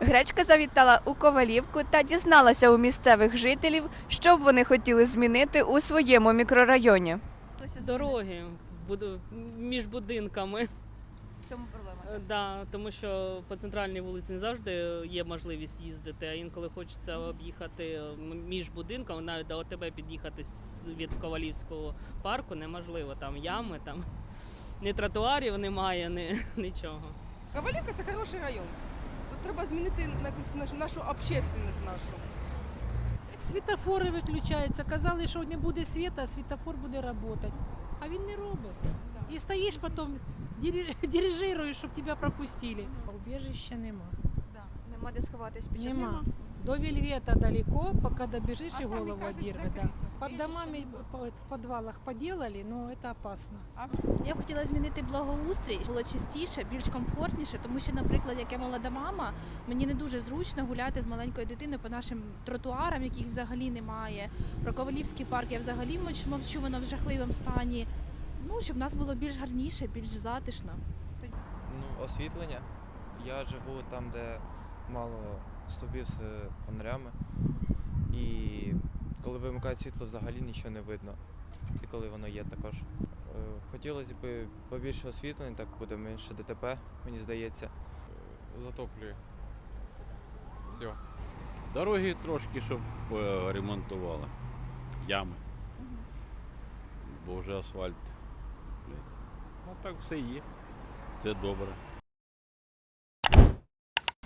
Гречка завітала у Ковалівку та дізналася у місцевих жителів, що б вони хотіли змінити у своєму мікрорайоні. Дороги в буду- між будинками. В цьому проблема. Да, тому що по центральній вулиці не завжди є можливість їздити, а інколи хочеться об'їхати м- між будинками, навіть до ОТБ під'їхати з- від Ковалівського парку неможливо. Там ями, там ні тротуарів немає, ні, нічого. Ковалівка це хороший район. Треба змінити на якусь нашу, нашу общественність нашу. Світофори виключаються. Казали, що не буде світа, а світофор буде працювати. А він не робить. І стоїш потім, дирижируєш, щоб тебе пропустили. Убіжища нема. Нема де сховатись під час Нема. До Вельвета далеко, поки добіжиш і голову закрито. Под домами в підвалах поделали, но це опасно. Я б хотіла змінити благоустрій, було чистіше, більш комфортніше, тому що, наприклад, як я молода мама, мені не дуже зручно гуляти з маленькою дитиною по нашим тротуарам, яких взагалі немає. Про Ковалівський парк я взагалі мовчу, воно в жахливому стані. Ну, щоб в нас було більш гарніше, більш затишно. Ну, освітлення. Я живу там, де мало стовбів з фонарями. І коли вимикають світло, взагалі нічого не видно. І коли воно є також. Е, Хотілося б побільше освітлення, так буде менше ДТП, мені здається. затоплює. Все. Дороги трошки, щоб е, ремонтували. Ями. Бо вже асфальт. Ну так все є. Все добре.